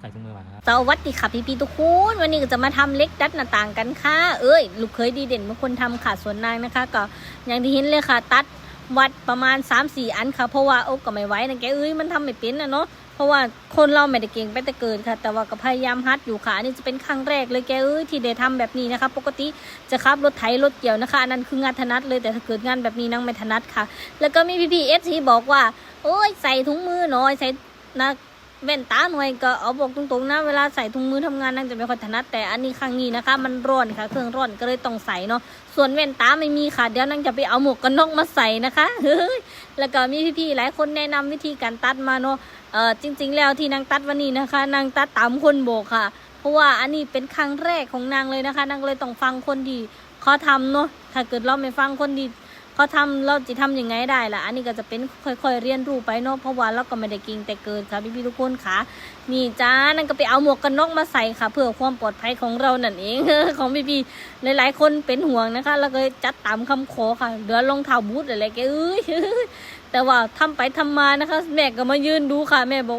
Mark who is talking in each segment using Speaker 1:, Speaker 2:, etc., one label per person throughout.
Speaker 1: ใส่ถุงมือมาครับ
Speaker 2: สวัสดีค่ะพี่พี่ๆทุกคนวันนี้ก็จะมาทำเล็กดัดหน้าต่างกันค่ะ เอ้ยลูกเคยดีเด่นเป็นคนทำค่ะส่วนนางนะคะ ก็อย่างที่เห็นเลยค่ะ ตัดวัดประมาณ 3-4 อันค่ะ เพราะว่าโอ้ก็ไม่ไหวนะแกเอ้ยมันทำไม่เป็นนะเนาะเพราะว่าคนเราไม่ได้เก่งไปแต่เกินค่ะ แต่ว่าก็พยายามฮัดอยู่ค่ะอันนี้จะเป็นครั้งแรกเลยแกเอ้ยที่ได้ทำแบบนี้นะคะ ปกติจะขับรถไถรถเกี่ยวนะคะอันนั้นคืองานถนัดเลยแต่ถ้าเกิดงานแบบนี้นางไม่ถนัดค่ะ แล้วก็มีพี่พีเอฟซีบอกว่า โอ้ยใส่ถุงมือหน่อยใส่นะ แว่นตาหน่อยก็เอาบอกตรงๆนะเวลาใส่ถุงมือทำงานนั่งจะไม่ค่อยถนัดแต่อันนี้ครั้งนี้นะคะ มันร้อนค่ะเครื่องร้อนก็เลยต้องใส่เนาะส่วนแว่นตาไม่มีค่ะเดี๋ยวนั่งจะไปเอาหมวกกันน็อกมาใส่นะคะเฮ้ยแล้วก็มีพี่ๆหลายคนแนะนำวิธีการตัดมาเนาะเออจริง ๆ แล้วที่นางตัดวันนี้นะคะนางตัดตามคนโบกค่ะ เพราะว่าอันนี้เป็นครั้งแรกของนางเลยนะคะนางเลยต้องฟังคนดีเขาทำเนาะถ้าเกิดเราไม่ฟังคนดี เขาทำเราจะทำยังไงได้ล่ะ อันนี้ก็จะเป็นค่อยๆเรียนรู้ไปเนาะเพราะว่าเราก็ไม่ได้ก่งแต่เกินค่ะพี่ๆทุกคนค่ะนี่จ้านั่นก็ไปเอาหมวกกันน็อกมาใส่ค่ะ เพื่อความปลอดภัยของเรานั่นเองของพี่ๆหลายๆคนเป็นห่วงนะคะ แล้วก็จัดตามคำขอค่ะเหลือรองเท้าบูทอะไรแกเอ้ยแต่ว่าทำไปทำมานะคะ แม่ก็มายืนดูค่ะ แม่บอก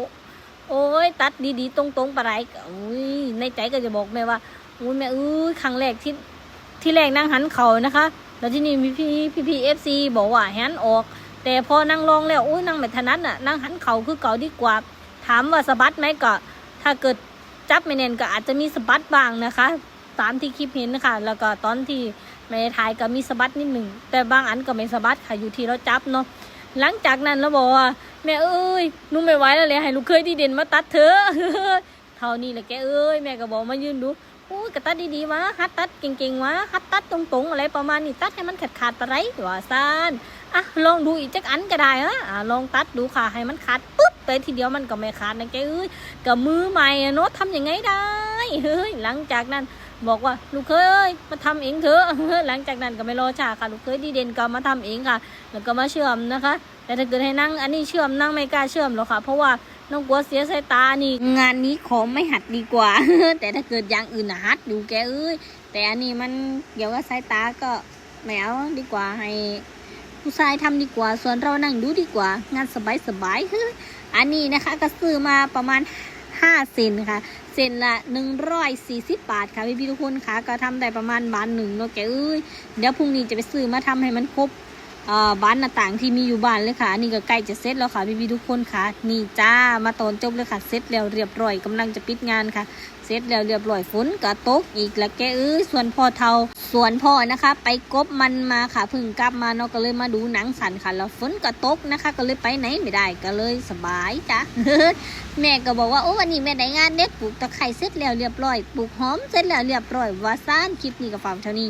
Speaker 2: โอ้ยตัดดีๆ ตรงๆปะไรก็อุ้ยในใจก็จะบอกแม่ว่าอุ้ยแม่เอ้ยครั้งแรกที่ที่แรกนั่งหันเขานะคะ แล้วที่นี่มีพี่พี่พีเอฟซีบอกว่าหันออก แต่พอนั่งลองแล้วอุ้ยนั่งไม่ถนัดน่ะนั่งหันเข่าคือเก่าดีกว่า ถามว่าสะบัดไหมก็ ถ้าเกิดจับไม่แน่นก็อาจจะมีสะบัดบ้างนะคะตามที่คลิปเห็นนะคะแล้วก็ตอนที่ไม่ได้ถ่ายก็มีสะบัดนิดหนึ่งแต่บางอันก็ไม่สะบัดค่ะอยู่ที่เราจับเนาะหลังจากนั้นเราบอกว่าแม่เอ้ยนุ่มไม่ไหวแล้วเลยให้ลูกเคยดีเด่นมาตัดเถอะเท่านี้แหละแกเอ้ยแม่ก็บอกมายืนดู โอ้ยก็ตัดดีๆวะฮัดตัดเก่งๆวะฮัดตัดตรงๆอะไรประมาณนี้ตัดให้มันขาดๆไปไรว่าซานอะลองดูอีกจักอันก็ได้ฮะอะลองตัดดูค่ะให้มันขาดปุ๊บไปทีเดียวมันก็ไม่ขาดนะแกเอ้ยกับมือใหม่อะเนาะทำยังไงได้เฮ้ยหลังจากนั้นบอกว่าลูกเคยมาทำเองเถอะหลังจากนั้นก็ไม่รอช้าค่ะ ลูกเคยดีเด่นก็มาทำเองค่ะ แล้วก็มาเชื่อมนะคะ แต่ถ้าเกิดให้นั่งอันนี้เชื่อมนั่งไม่กล้าเชื่อมหรอกค่ะ เพราะว่า น้องกลัวเสียสายตานี่ งานนี้ขอไม่หัดดีกว่า แต่ถ้าเกิดอย่างอื่นนะหัดอยู่แกเอ้ยแต่อันนี้มันเกี่ยวกับสายตาก็ไม่เอาดีกว่าให้ผู้ชายทำดีกว่า ส่วนเรานั่งดูดีกว่า งานสบายสบายเฮ้ยอันนี้นะคะก็ซื้อมาประมาณ5เซนค่ะ เซนละ140บาทค่ะพี่พี่ทุกคนค่ะ ก็ทำได้ประมาณบานหนึ่งเนาะแกเอ้ย เดี๋ยวพรุ่งนี้จะไปซื้อมาทำให้มันครบ บ้านหน้าต่างที่มีอยู่บ้านเลยค่ะอันนี่ก็ใกล้จะเสร็จแล้วค่ะพี่พี่ๆทุกคนค่ะ นี่จ้ามาตอนจบเลยค่ะเสร็จแล้วเรียบร้อยกำลังจะปิดงานค่ะเสร็จแล้วเรียบร้อยฝนก็ตกอีกแล้วแกเอ้ยส่วนพ่อเทาส่วนพ่อนะคะ ไปกบมันมาค่ะพิ่งกลับมาเนาะก็เลยมาดูหนังสันค่ะแล้วฝนก็ตกนะคะ ก็เลยไปไหนไม่ได้ก็เลยสบายจ้ะแม่ก็บอกว่าโอ้วันนี้แม่ได้งานเด็กปลูกตะไคร้เสร็จแล้วเรียบร้อยปลูกหอมเสร็จแล้วเรียบร้อยว่าซ่านคลิปนี้ก็ฝากเท่านี้